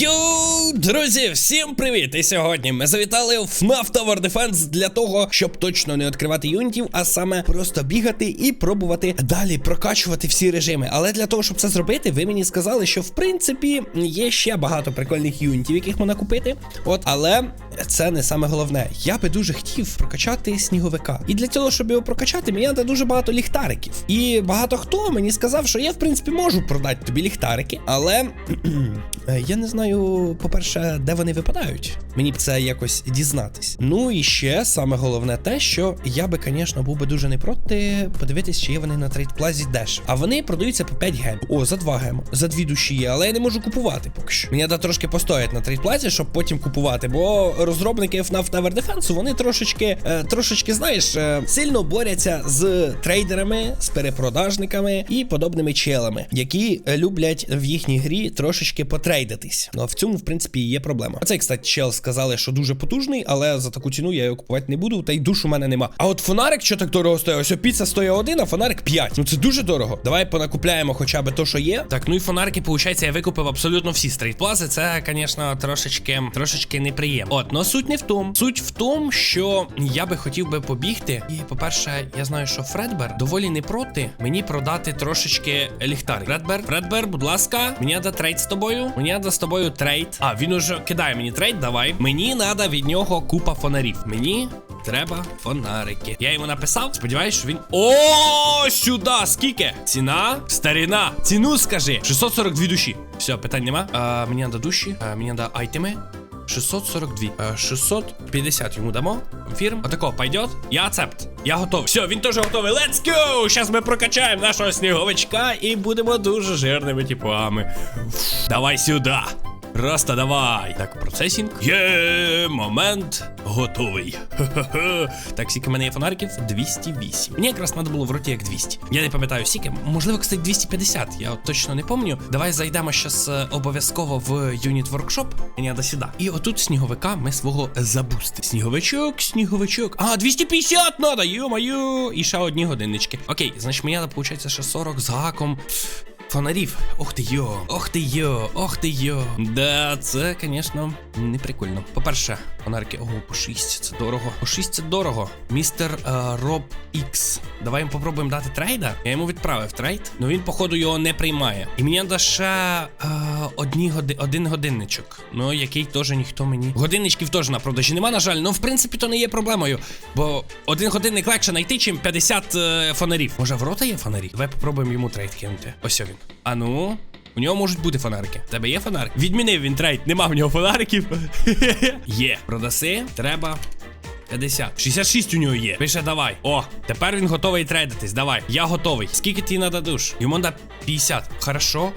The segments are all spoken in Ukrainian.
有 друзі, всім привіт! І сьогодні ми завітали в FNAF Tower Defense для того, щоб точно не відкривати юнітів, а саме просто бігати і пробувати далі прокачувати всі режими. Але для того, щоб це зробити, ви мені сказали, що в принципі є ще багато прикольних юнітів, яких можна купити. От, але це не саме головне. Я би дуже хотів прокачати сніговика. І для цього, щоб його прокачати, мені треба дуже багато ліхтариків. І багато хто мені сказав, що я в принципі можу продати тобі ліхтарики, але я не знаю, по-перше, де вони випадають. Мені б це якось дізнатись. Ну і ще саме головне те, що я би, звісно, був би дуже не проти подивитись, чи є вони на трейдплазі деш. А вони продаються по 5 гем. О, за 2 гем, за 2 душі є, але я не можу купувати поки що. Мені треба трошки постояти на трейдплазі, щоб потім купувати. Бо розробники FNAF Tower Defense, вони трошечки, е, трошечки, знаєш, е, сильно борються з трейдерами, з перепродажниками і подобними челами, які е, люблять в їхній грі трошечки потрейдитись. Ну а в цьому, в принципі, є проблема. Оцей, кстати, чел сказали, що дуже потужний, але за таку ціну я його купувати не буду, та й душ у мене нема. А от фонарик, що так дорого стоїть? Ось піца стоїть один, а фонарик 5. Ну це дуже дорого. Давай понакупляємо хоча б то, що є. Так, ну і фонарики, виходить, я викупив абсолютно всі стрітплази. Це, звісно, трошечки, трошечки неприємно. От, но суть не в тому. Суть в тому, що я би хотів би побігти. І, по-перше, я знаю, що Фредбер доволі не проти мені продати трошечки ліхтар. Фредбер, Фредбер, будь ласка, мені треба трейд з тобою. Мені треба з тобою трейд. А, він уже кидає мені трейд, давай. Мені треба від нього купа фонарів. Мені треба фонарики. Я йому написав. Сподіваюсь, що він. О, сюди! Скільки? Ціна? Старіна. Ціну скажи. 642 душі. Все, питань нема. А, мені треба душі, а, мені треба айтеми. 642. 650 йому дамо. Фірм. Отако, пойдет. Я ацепт. Я готовий. Все, він теж готовий. Let's go! Зараз ми прокачаємо нашого сніговичка і будемо дуже жирними типами. Давай сюди. Просто давай. Так, процесінг. Є, момент готовий. Хе-хе-хе. Так, скільки в мене є фонариків? 208. Мені якраз треба було в роті як 200. Я не пам'ятаю скільки. Можливо, кстати, 250. Я от точно не пам'ятаю. Давай зайдемо щас е, обов'язково в юніт воркшоп. Мені до сюди. І отут сніговика ми свого забустимо. Сніговичок, сніговичок. А, 250 надо, йо-моє. І ще одні годиннички. Окей, значить, мені треба, виходить, ще 40 з гаком. Фонарів. Ох ти йо, ох ти йо, ох ти йо. Да, це, звісно, не прикольно. По-перше, фонарики, ого, по 6, це дорого. По 6 це дорого. Містер е, Роб Ікс. Давай йому попробуємо дати трейда. Я йому відправив трейд, але він, походу, його не приймає. І мені треба е, одні годи, один годинничок. Ну, який теж ніхто мені. Годинничків теж на продажі нема, на жаль. Ну, в принципі, то не є проблемою. Бо один годинник легше знайти, чим 50 е, фонарів. Може, в рота є фонарі? Давай попробуємо йому трейд кинути. Ось він. А ну. У нього можуть бути фонарики. В Тебе є фонарик? Відмінив він трейд. Нема в нього фонариків. є. Продаси. Треба. 50. 66 у нього є. Пише, давай. О, тепер він готовий трейдитись. Давай. Я готовий. Скільки ти нададуш? Йому на 50. Хорошо.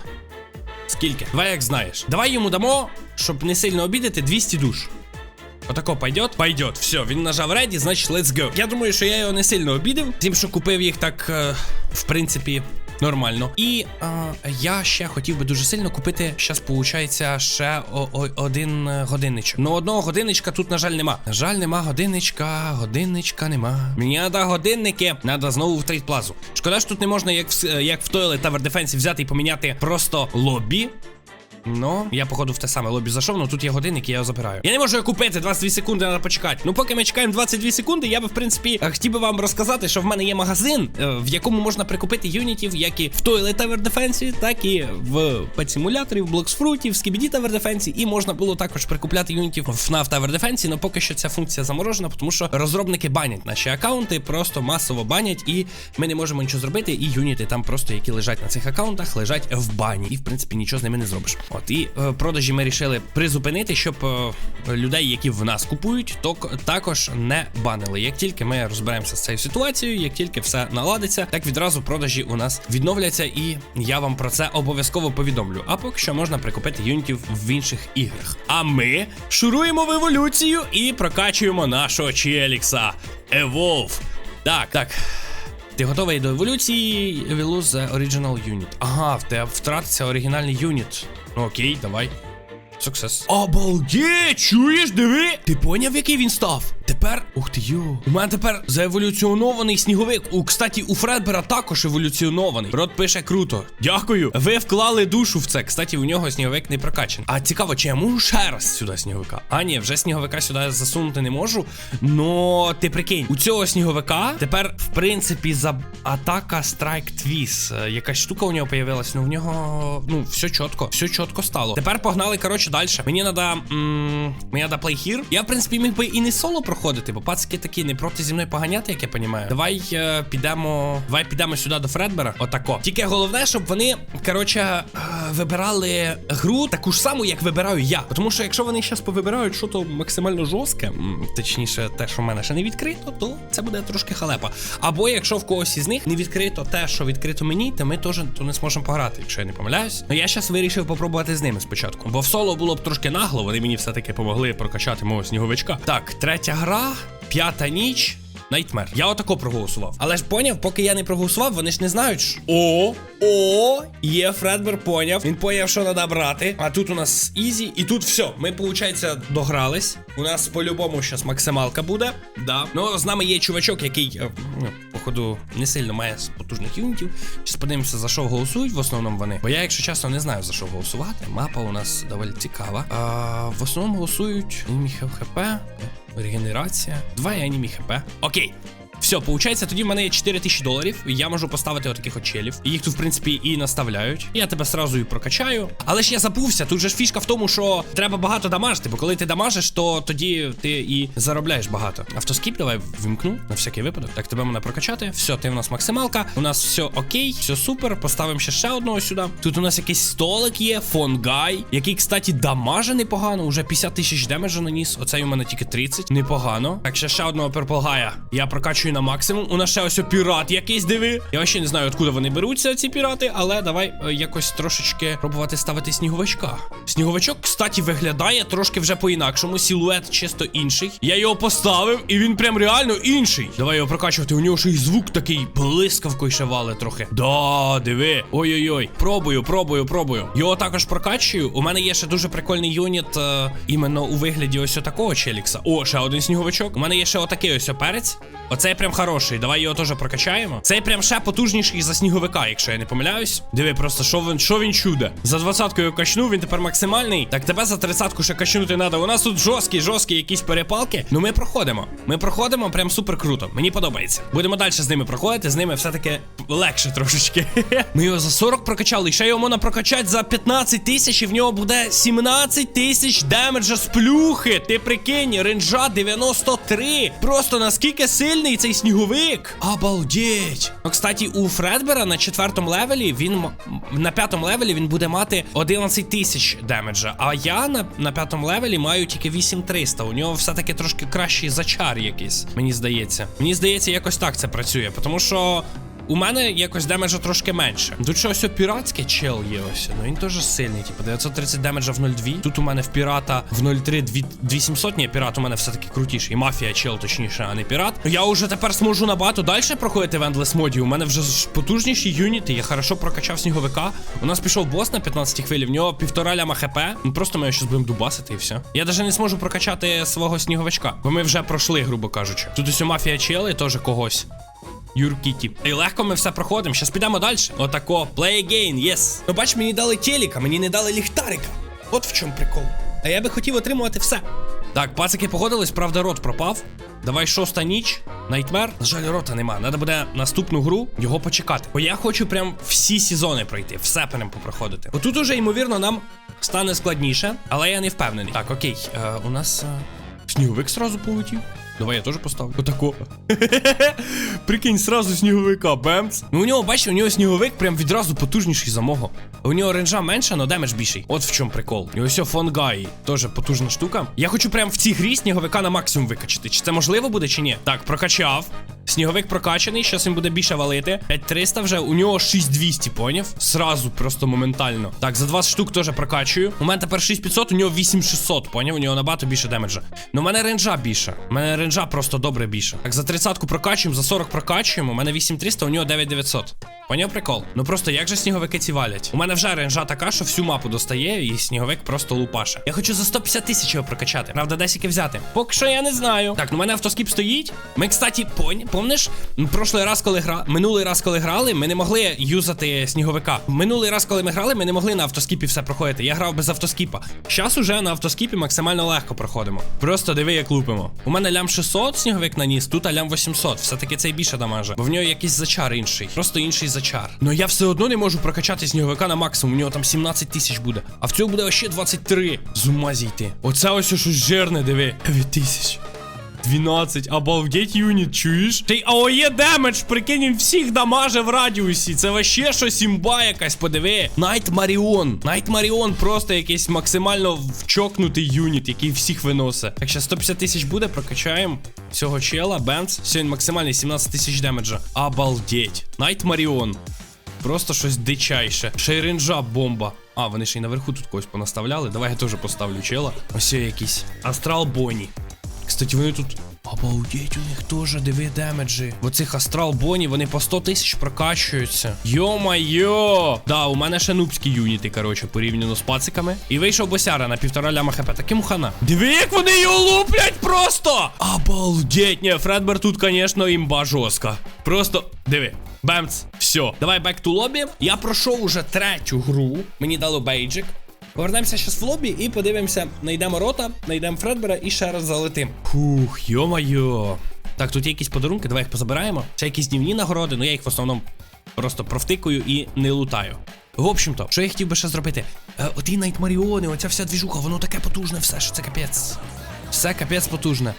Скільки? Давай як знаєш. Давай йому дамо, щоб не сильно обідати, 200 душ. Отако пойдет? Пойдет. Все, він нажав ready, значить let's go. Я думаю, що я його не сильно обідав. Тим, що купив їх так, е, в принципі. Нормально. І е, я ще хотів би дуже сильно купити. Щас, виходить, ще о, о, один е, годинничок. Ну, одного годинничка тут, на жаль, нема. На жаль, нема годинничка, годинничка нема. Мені треба годинники, треба знову в трейдплазу. Шкода, що тут не можна, як в, с- як в Toilet Tower Defense, взяти і поміняти просто лобі. Ну, я, походу, в те саме лобі зайшов, ну тут є годинник, і я його забираю. Я не можу його купити, 22 секунди треба почекати. Ну, поки ми чекаємо 22 секунди, я би, в принципі, е, хотів би вам розказати, що в мене є магазин, е, в якому можна прикупити юнітів, як і в Toilet Tower Defense, так і в Simulator, в Blocks в Skibidi Tower Defense, і можна було також прикупляти юнітів в FNAF Tower Defense, але поки що ця функція заморожена, тому що розробники банять наші аккаунти, просто масово банять, і ми не можемо нічого зробити, і юніти там просто, які лежать на цих аккаунтах, лежать в бані. І в принципі нічого з ними не зробиш. От і е, продажі ми рішили призупинити, щоб е, людей, які в нас купують, то також не банили. Як тільки ми розберемося з цією ситуацією, як тільки все наладиться, так відразу продажі у нас відновляться, і я вам про це обов'язково повідомлю. А поки що можна прикупити юнітів в інших іграх. А ми шуруємо в еволюцію і прокачуємо нашого Челікса. Evolve. Так, так. Ти готовий до еволюції? The original unit. Ага, в тебе втратиться оригінальний юніт. Ну окей, давай. Суксес. Обалдеть! Чуєш, диви? Ти поняв, який він став? Тепер. Ух ти йо. У мене тепер заеволюціонований сніговик. У, кстати, у Фредбера також еволюціонований. Рот пише круто. Дякую. Ви вклали душу в це. Кстати, у нього сніговик не прокачаний. А цікаво, чи я можу ще раз сюди сніговика? А, ні, вже сніговика сюди засунути не можу. Но ти прикинь, у цього сніговика тепер, в принципі, за атака страйк твіс. Е, Якась штука у нього появилась. Ну в нього ну все чітко, все чітко стало. Тепер погнали, коротше, далі. Мені треба мені треба play here. Я, в принципі, міг би і не соло проходити, бо пацики такі не проти зі мною поганяти, як я розумію. Давай е, підемо. Давай підемо сюди до Фредбера. Отако. Тільки головне, щоб вони, коротше, е, вибирали гру таку ж саму, як вибираю я. Тому що якщо вони зараз повибирають щось максимально жорстке, точніше, те, що в мене ще не відкрито, то це буде трошки халепа. Або якщо в когось із них не відкрито те, що відкрито мені, то ми теж то не зможемо пограти, якщо я не помиляюсь. Ну я зараз вирішив попробувати з ними спочатку. Бо в соло було б трошки нагло, вони мені все-таки помогли прокачати мого сніговичка. Так, третя гра, п'ята ніч. Найтмер. Я отако проголосував. Але ж поняв, поки я не проголосував, вони ж не знають. що- О, о, є Фредбер поняв. Він поняв, що треба брати. А тут у нас ізі, і тут все. Ми, виходить, догрались. У нас по-любому зараз максималка буде. Да. Ну, з нами є чувачок, який, е, ну, походу, не сильно має потужних юнітів. Зараз подивимося, за що голосують в основному вони. Бо я, якщо чесно, не знаю за що голосувати. Мапа у нас доволі цікава. А, в основному голосують Міхев ХП. Регенерація. Два і анімі хп. Окей. Все, получається, тоді в мене є 4 тисячі доларів. І я можу поставити отаких от челів. І їх тут, в принципі, і наставляють. Я тебе сразу і прокачаю. Але ж я забувся. Тут же ж фішка в тому, що треба багато дамажити, бо коли ти дамажиш, то тоді ти і заробляєш багато. Автоскіп давай вимкну на всякий випадок. Так, тебе мене прокачати. Все, ти у нас максималка. У нас все окей, все супер. Поставимо ще ще одного сюди. Тут у нас якийсь столик є, фонгай, який, кстати, дамаже непогано. Уже 50 тисяч демеджа наніс. Оцей у мене тільки 30. Непогано. Так, ще ще одного перплгая. Я прокачую на максимум. У нас ще ось пірат якийсь диви. Я ще не знаю, откуда вони беруться, ці пірати, але давай е, якось трошечки пробувати ставити сніговичка. Сніговичок, кстати, виглядає трошки вже по-інакшому. Силует чисто інший. Я його поставив, і він прям реально інший. Давай його прокачувати. У нього ще й звук такий блискавкою ще трохи. Да, диви. Ой-ой-ой. Пробую, пробую, пробую. Його також прокачую. У мене є ще дуже прикольний юніт е, іменно у вигляді ось такого челікса. О, ще один сніговичок. У мене є ще отакий ось перець. Оцей прям хороший. Давай його теж прокачаємо. Цей прям ще потужніший за сніговика, якщо я не помиляюсь. Диви, просто що він, що він чуде. За двадцятку його качнув, він тепер максимальний. Так тебе за тридцятку ще качнути треба. У нас тут жорсткі, жорсткі якісь перепалки. Ну ми проходимо. Ми проходимо прям супер круто. Мені подобається. Будемо далі з ними проходити. З ними все-таки легше трошечки. Ми його за 40 прокачали. Ще його можна прокачати за 15 тисяч, і в нього буде 17 тисяч демеджа з плюхи. Ти прикинь, ренджа 93. Просто наскільки сильний цей сніговик. Обалдеть. Ну, кстати, у Фредбера на четвертому левелі він на п'ятому левелі він буде мати 11 тисяч демеджа. А я на, на п'ятому левелі маю тільки 8300. У нього все-таки трошки кращий зачар якийсь. Мені здається. Мені здається, якось так це працює, тому що. У мене якось демеджа трошки менше. Тут що ось піратське чел є ось. Ну він теж сильний, типу 930 демеджа в 0,2. Тут у мене в пірата в 0,3 дві- 2700. Ні, пірат у мене все-таки крутіший. Мафія чел, точніше, а не пірат. Я вже тепер зможу набагато далі проходити в Endless моді. У мене вже потужніші юніти. Я хорошо прокачав сніговика. У нас пішов бос на 15 хвилі, в нього півтора ляма хп. Ну просто ми його щось будемо дубасити і все. Я навіть не зможу прокачати свого сніговичка, бо ми вже пройшли, грубо кажучи. Тут ось мафія чели теж когось. Юркіті. І легко ми все проходимо. Щас підемо далі. Отако. Play again, yes. Ну бач, мені дали телека, мені не дали ліхтарика. От в чому прикол. А я би хотів отримувати все. Так, пацики погодились, правда, рот пропав. Давай шоста ніч. Найтмер. На жаль, рота нема. Надо буде наступну гру його почекати. Бо я хочу прям всі сезони пройти, все прям попроходити. Отут уже, ймовірно, нам стане складніше, але я не впевнений. Так, окей, е, у нас е, сніговик сразу полетів. Давай я теж поставлю. Отако. Прикинь, сразу сніговика, бемц. Ну у нього, бачиш, у нього сніговик прям відразу потужніший за мого. У нього ренджа менша, але демедж більший. От в чому прикол. І ось фонгай. Теж потужна штука. Я хочу прям в цій грі сніговика на максимум викачати. Чи це можливо буде, чи ні? Так, прокачав. Сніговик прокачаний, щас він буде більше валити. 5300 вже, у нього 6200, поняв? Сразу, просто моментально. Так, за 20 штук теж прокачую. У мене тепер 6500, у нього 8600, поняв? У нього набагато більше демеджа. Ну, у мене ренджа більше. У мене ренджа просто добре більше. Так, за 30 прокачуємо, за 40 прокачуємо. У мене 8300, у нього 9900. Поняв прикол? Ну просто як же сніговики ці валять? У мене вже ренжа така, що всю мапу достає, і сніговик просто лупаше. Я хочу за 150 тисяч його прокачати. Правда, десіки взяти. Поки що я не знаю. Так, ну у мене автоскіп стоїть. Ми, кстати, понь, помниш, прошлий раз, коли гра... минулий раз, коли грали, ми не могли юзати сніговика. Минулий раз, коли ми грали, ми не могли на автоскіпі все проходити. Я грав без автоскіпа. Зараз уже на автоскіпі максимально легко проходимо. Просто диви, як лупимо. У мене лям 600 сніговик наніс, тут алям 800. Все-таки цей більше дамаже. Бо в нього якийсь зачар інший. Просто інший зачар. Но я все одно не можу прокачати сніговика на максимум. У нього там 17 тисяч буде. А в цього буде ще 23. З ума зійти. Оце ось щось жирне, диви. 9 тисяч. 12, обалдеть юніт, чуєш? Ти АОЄ демедж, прикинь, він всіх дамаже в радіусі. Це вообще щось імба якась, подиви. Найт Маріон. Найт Маріон просто якийсь максимально вчокнутий юніт, який всіх виносить. Так, ще 150 тисяч буде, прокачаємо цього чела, Бенц. Сьогодні максимальний 17 тисяч демеджа. Обалдеть. Найт Маріон. Просто щось дичайше. Ще й ренджа бомба. А, вони ще й наверху тут когось понаставляли. Давай я теж поставлю чела. Ось якийсь. Астрал Бонні. Кстати, вони тут. Обалдеть, у них теж диви демеджі. В оцих астрал Бонні вони по 100 тисяч прокачуються. Йо-майо! Да, у мене ще нубські юніти, коротше, порівняно з пациками. І вийшов босяра на півтора ляма хп. Таким хана. Диви, як вони його луплять просто! Обалдеть, ні, Фредбер тут, звісно, імба жорстка. Просто диви. Бемц, все. Давай back to lobby. Я пройшов уже третю гру. Мені дало бейджик. Повернемося зараз в лобі і подивимося, знайдемо рота, знайдемо Фредбера і ще раз залетим. Фух, йо-майо. Так, тут є якісь подарунки, давай їх позабираємо. Ще якісь днівні нагороди, ну я їх в основному просто провтикую і не лутаю. В общем-то, що я хотів би ще зробити? Е, оті Найт Маріони, оця вся двіжуха, воно таке потужне все, що це капець. Все капець потужне.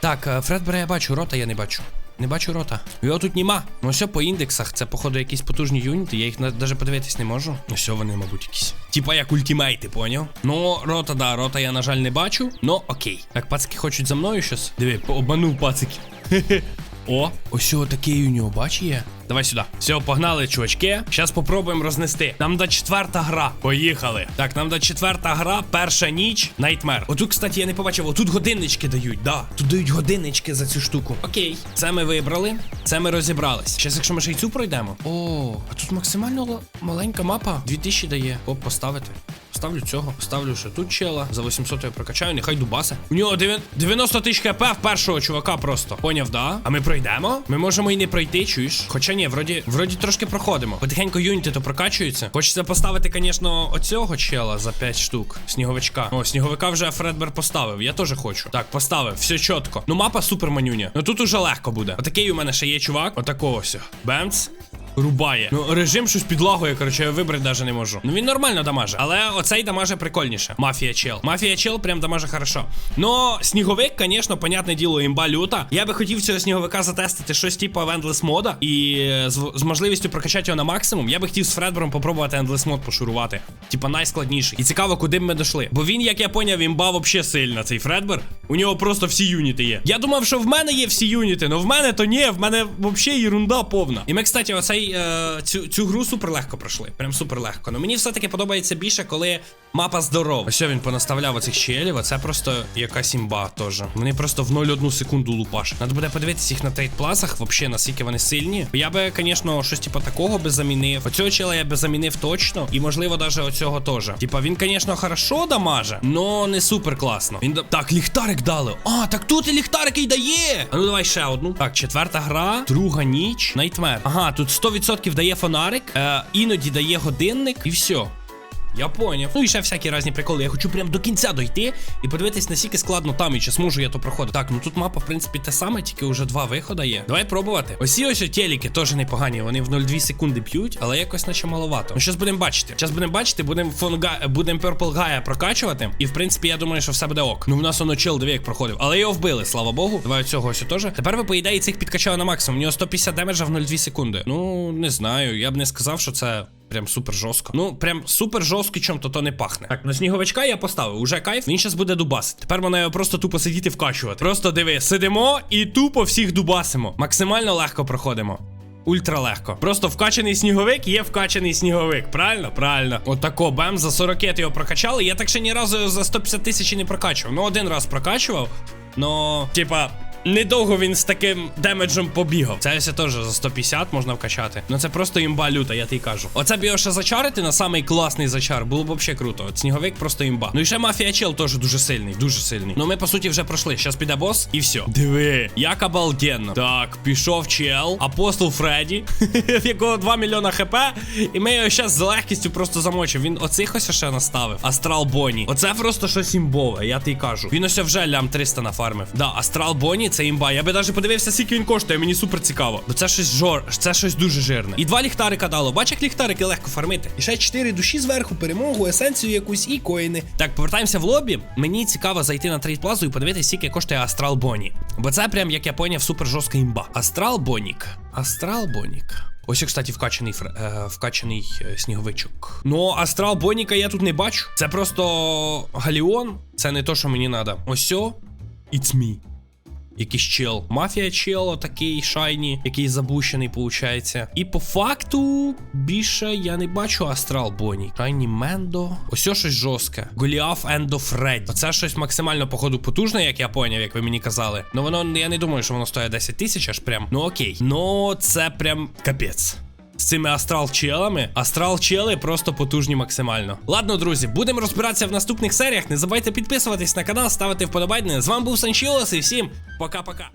Так, е, Фредбера я бачу, рота я не бачу. Не бачу рота. Його тут нема. Ну все по індексах. Це, походу, якісь потужні юніти. Я їх навіть подивитись не можу. Ну все, вони, мабуть, якісь. Типа як ультимейти, поняв? Ну, рота, да, рота я, на жаль, не бачу. Ну окей. Так, пацики хочуть за мною щось. Диви, обманув пацики. Хе-хе. О, ось такий у нього, бач є. Давай сюди. Все, погнали, чувачки. Зараз попробуємо рознести. Нам до четверта гра. Поїхали. Так, нам до четверта гра, перша ніч, Найтмер. Отут, кстати, я не побачив. Отут годиннички дають. Да. Тут дають годиннички за цю штуку. Окей. Це ми вибрали. Це ми розібрались. Зараз, якщо ми ще й цю пройдемо. О, а тут максимально маленька мапа. 2000 дає. Оп, поставити. Ставлю цього, ставлю ще тут чела. За 800 я прокачаю, нехай дубасе. У нього дев'ян- 90 тисяч хп в першого чувака просто. Поняв, да? А ми пройдемо? Ми можемо і не пройти, чуєш? Хоча ні, вроді, вроді трошки проходимо. Потихеньку юніти то прокачуються. Хочеться поставити, звісно, оцього чела за 5 штук. Сніговичка. О, сніговика вже Фредбер поставив. Я теж хочу. Так, поставив, все чітко. Ну, мапа супер манюня. Ну тут уже легко буде. Отакий у мене ще є чувак. Отакого ось. Бемц. Рубає. Ну, режим щось підлагує, коротше, я вибрати навіть не можу. Ну він нормально дамаже. Але оцей дамаже прикольніше. Мафія чел. Мафія чел прям дамаже хорошо. Ну, сніговик, звісно, понятне діло, імба люта. Я би хотів цього сніговика затестити щось типу Endless мода. І е, з, з можливістю прокачати його на максимум. Я би хотів з Фредбером попробувати Endless мод пошурувати. Типа найскладніший. І цікаво, куди б ми дійшли. Бо він, як я поняв, імба вообще сильна, цей Фредбер. У нього просто всі юніти є. Я думав, що в мене є всі юніти, але в мене то ні, в мене взагалі ерунда повна. І ми, кстати, оцей е, цю, цю гру супер легко пройшли. Прям супер легко. Ну мені все-таки подобається більше, коли мапа здорова. Ось він понаставляв оцих щелів, а це просто якась імба теж. Вони просто в 0,1 секунду лупаш. Надо буде подивитися їх на трейдпласах, взагалі, наскільки вони сильні. Я би, звісно, щось типу такого би замінив. Оцього чела я би замінив точно. І можливо, навіть оцього теж. Типа він, звісно, хорошо дамаже, но не супер класно. Він. Так, ліхтарик дали. А, так тут і ліхтарик і дає. А ну давай ще одну. Так, четверта гра, друга ніч, Найтмер. Ага, тут 100% дає фонарик, е, іноді дає годинник, і все. Я поняв. Ну і ще всякі різні приколи. Я хочу прям до кінця дойти і подивитись, наскільки складно там і чи зможу я то проходити. Так, ну тут мапа, в принципі, те саме, тільки вже два виходи є. Давай пробувати. Ось ось теліки теж непогані. Вони в 0,2 секунди б'ють, але якось наче маловато. Ну, щас будемо бачити. Щас будемо бачити, будемо фонга, будемо Purple Gaia прокачувати. І в принципі, я думаю, що все буде ок. Ну в нас воно чел, диви, як проходив. Але його вбили, слава Богу. Давай цього ось теж. Тепер ви, по ідеї, цих підкачали на максимум. У нього 150 демеджа в 0,2 секунди. Ну, не знаю. Я б не сказав, що це Прям супер жорстко. Ну, прям супер жорстко, чим то то не пахне. Так, на сніговичка я поставив, уже кайф. Він зараз буде дубасити. Тепер мене його просто тупо сидіти вкачувати. Просто диви, сидимо і тупо всіх дубасимо. Максимально легко проходимо. Ультра легко. Просто вкачаний сніговик є вкачаний сніговик. Правильно? Правильно. Отако, бем, за 40 його прокачали. Я так ще ні разу за 150 тисяч не прокачував. Ну, один раз прокачував. Ну, типа. Недовго він з таким демеджем побігав. Це ось теж за 150 можна вкачати. Ну це просто імба люта, я тобі кажу. Оце б його ще зачарити на самий класний зачар. Було б взагалі круто. От сніговик просто імба. Ну і ще мафія чел теж дуже сильний, дуже сильний. Ну ми по суті вже пройшли. Щас піде бос і все. Диви, як обалденно. Так, пішов чел, апостол Фредді, в якого 2 мільйона хп. І ми його зараз з легкістю просто замочимо. Він оцих ось ще наставив. Астрал Бонні. Оце просто щось імбове, я тобі кажу. Він ось вже лям 300 нафармив. Да, Астрал Бонні це імба. Я би навіть подивився, скільки він коштує, мені супер цікаво. Бо це щось жор, це щось дуже жирне. І два ліхтарика дало. Бач, як ліхтарики легко фармити. І ще 4 душі зверху, перемогу, есенцію якусь і коїни. Так, повертаємося в лобі. Мені цікаво зайти на трейд плазу і подивитися, скільки коштує Астрал Бонні. Бо це прям, як я поняв, супер жорстка імба. Астрал Бонік. Астрал Бонік. Ось, кстати, вкачаний фр... е, вкачаний е, сніговичок. Ну, астрал Боніка я тут не бачу. Це просто Галіон. Це не то, що мені треба. Ось. It's me. Якийсь чел. Мафія чел, такий шайні, який забущений, виходить. І по факту більше я не бачу Астрал Боні. Шайні Мендо. Ось щось жорстке. Голіаф Ендо Фредді. Оце щось максимально, походу, потужне, як я поняв, як ви мені казали. Ну воно я не думаю, що воно стоїть 10 тисяч, аж прям. Ну окей. Ну це прям капець. З цими астрал челами. Астрал чели просто потужні максимально. Ладно, друзі, будемо розбиратися в наступних серіях. Не забувайте підписуватись на канал, ставити вподобайки. З вами був Санчілос і всім пока-пока.